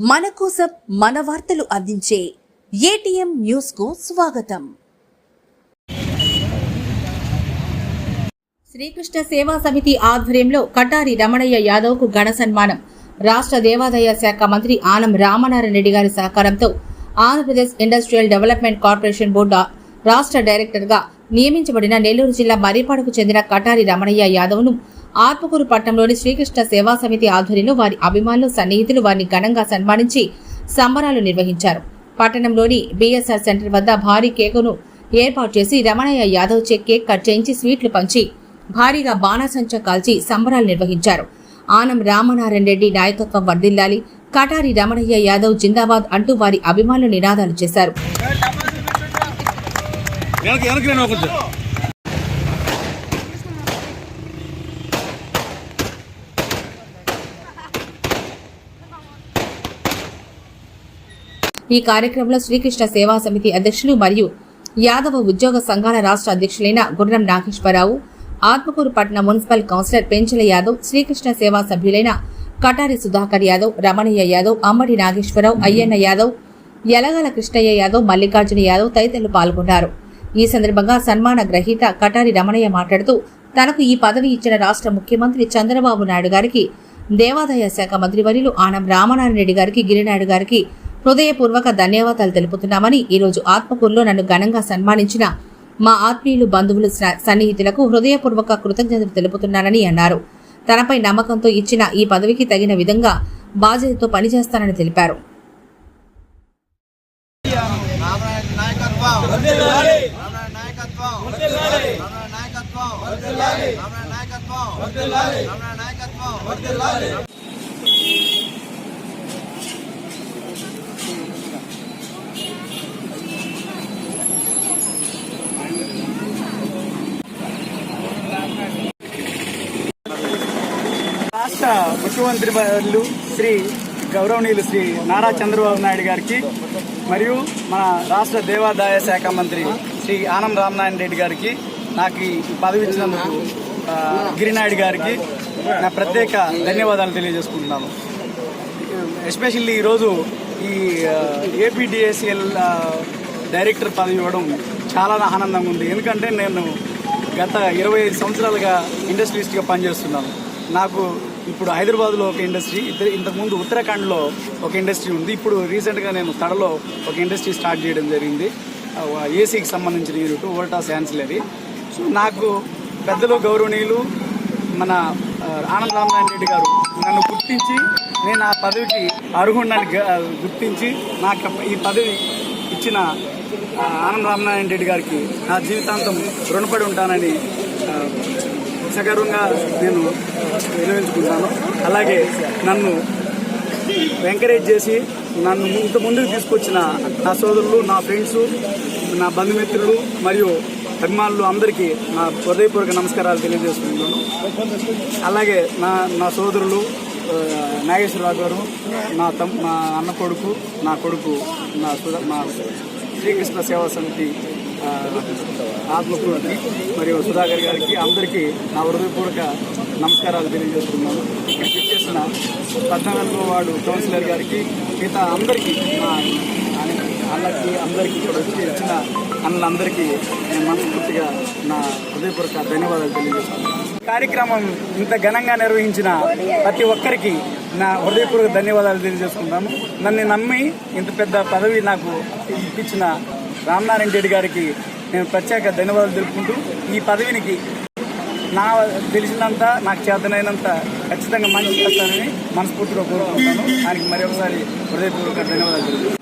మన కోసం మన వార్తలు అందించే ఏటీఎం న్యూస్కు స్వాగతం. శ్రీకృష్ణ సేవా సమితి ఆధ్వర్యంలో కటారి రమణయ్య యాదవ్కు ఘన సన్మానం. రాష్ట్ర దేవాదాయ శాఖ మంత్రి ఆనం రామనారాయణ రెడ్డి గారి సహకారంతో Andhra Pradesh industrial development corporation board రాష్ట్ర డైరెక్టర్గా నియమించబడిన నెల్లూరు జిల్లా మర్రిపాడుకు చెందిన కటారి రమణయ్య యాదవ్ను ఆత్మకూరు పట్టణంలోని శ్రీకృష్ణ సేవా సమితి ఆధ్వర్యంలో వారి అభిమానులు సన్నిహితులు వారిని ఘనంగా సన్మానించి సంబరాలు నిర్వహించారు. పట్టణంలోని బీఎస్ఆర్ సెంటర్ వద్ద భారీ కేకును ఏర్పాటు చేసి రమణయ్య యాదవ్ చే కేక్ కట్ చేయించి స్వీట్లు పంచి భారీగా బాణాసంచ కాల్చి సంబరాలు నిర్వహించారు. ఆనం రామనారాయణ రెడ్డి నాయకత్వం వర్ధిల్లాలి కటారి రమణయ్య యాదవ్ జిందాబాద్ అంటూ వారి అభిమానులు నినాదాలు చేశారు. ఈ కార్యక్రమంలో శ్రీకృష్ణ సేవా సమితి అధ్యక్షులు మరియు యాదవ ఉద్యోగ సంఘాల రాష్ట్ర అధ్యక్షులైన గుర్రం నాగేశ్వరరావు ఆత్మకూరు పట్టణ మున్సిపల్ కౌన్సిలర్ పెంచల యాదవ్ శ్రీకృష్ణ సేవా సభ్యులైన కటారి సుధాకర్ యాదవ్ రమణయ్య యాదవ్ అమ్మడి నాగేశ్వరరావు అయ్యన్న యాదవ్ యలగల కృష్ణయ్య యాదవ్ మల్లికార్జున యాదవ్ తదితరులు పాల్గొన్నారు. ఈ సందర్భంగా సన్మాన గ్రహీత కటారి రమణయ్య మాట్లాడుతూ తనకు ఈ పదవి ఇచ్చిన రాష్ట్ర ముఖ్యమంత్రి చంద్రబాబు నాయుడు గారికి దేవాదాయ శాఖ మంత్రివర్యులు ఆనం రామనారాయణ రెడ్డి గారికి గిరినాయుడు గారికి హృదయపూర్వక ధన్యవాదాలు తెలుపుతున్నామని ఈరోజు ఆత్మకూరులో నన్ను ఘనంగా సన్మానించిన మా ఆత్మీయులు బంధువులు సన్నిహితులకు హృదయపూర్వక కృతజ్ఞతలు తెలుపుతున్నానని అన్నారు. తనపై నమ్మకంతో ఇచ్చిన ఈ పదవికి తగిన విధంగా బాధ్యతతో పనిచేస్తానని తెలిపారు. నాయకత్వం రామనాయక నాయకత్వం రామనాయక నాయకత్వం రామనాయక నాయకత్వం రామనాయక నాయకత్వం రాష్ట్ర ముఖ్యమంత్రి బదులు శ్రీ గౌరవనీయులు శ్రీ నారా చంద్రబాబు నాయుడు గారికి మరియు మన రాష్ట్ర దేవాదాయ శాఖ మంత్రి శ్రీ ఆనం రామనారాయణ రెడ్డి గారికి నాకు ఈ పదవి ఇచ్చినందుకు గిరినాయుడు గారికి నా ప్రత్యేక ధన్యవాదాలు తెలియజేసుకుంటున్నాను. ఎస్పెషల్లీ ఈరోజు ఈ ఏపీడిఎస్ఎల్ డైరెక్టర్ పదవి ఇవ్వడం చాలా ఆనందంగా ఉంది. ఎందుకంటే నేను గత ఇరవై ఐదు సంవత్సరాలుగా ఇండస్ట్రియలిస్ట్గా పనిచేస్తున్నాను. నాకు ఇప్పుడు హైదరాబాద్లో ఒక ఇండస్ట్రీ ఇంతకుముందు ఉత్తరాఖండ్లో ఒక ఇండస్ట్రీ ఉంది. ఇప్పుడు రీసెంట్గా నేను తడలో ఒక ఇండస్ట్రీ స్టార్ట్ చేయడం జరిగింది. ఏసీకి సంబంధించిన యూనిట్ వోల్టాస్ యాన్సిలరీ సో నాకు పెద్దలు గౌరవనీయులు మన ఆనంద ఆనంద్ రామనారాయణ రెడ్డి గారు నన్ను గుర్తించి నేను ఆ పదవికి అర్హుడిని గుర్తించి నాకు ఈ పదవి ఇచ్చిన ఆనంద ఆనంద్ రామనారాయణ రెడ్డి గారికి నా జీవితాంతం రుణపడి ఉంటానని సగర్వంగా నేను వినియోగించుకుంటాను. అలాగే నన్ను ఎంకరేజ్ చేసి నన్ను ఇంత ముందుకు తీసుకొచ్చిన నా సోదరులు నా ఫ్రెండ్స్ నా బంధుమిత్రులు మరియు అభిమానులు అందరికీ నా హృదయపూర్వక నమస్కారాలు తెలియజేస్తున్నాను అలాగే నా నా సోదరులు నాగేశ్వరరావు గారు నా తమ్ నా అన్న కొడుకు నా కొడుకు నా సుధా మా శ్రీకృష్ణ సేవా సమితి ఆ, మరియు సుధాకర్ గారికి అందరికీ నా హృదయపూర్వక నమస్కారాలు తెలియజేస్తున్నాను. ఇక్కడికి చేసిన పద్నాలుగు వాడు కౌన్సిలర్ గారికి మిగతా అందరికీ మా అన్నకి అందరికీ ఇక్కడ వచ్చి ఇచ్చిన అన్నలందరికీ నేను మనస్ఫూర్తిగా నా హృదయపూర్వక ధన్యవాదాలు తెలియజేస్తున్నాను కార్యక్రమం ఇంత ఘనంగా నిర్వహించిన ప్రతి ఒక్కరికి నా హృదయపూర్వక ధన్యవాదాలు తెలియజేసుకుంటాము నన్ను నమ్మి ఇంత పెద్ద పదవి నాకు ఇప్పించిన రామ్నారాయణ రెడ్డి గారికి నేను ప్రత్యేక ధన్యవాదాలు తెలుపుకుంటూ ఈ పదవినికి నా తెలిసినంత నాకు చేతనైనంత ఖచ్చితంగా మంచి చేస్తానని మనస్ఫూర్తిగా కోరుకుంటున్నాను. ఆయనకి మరొకసారి హృదయపూర్వక ధన్యవాదాలు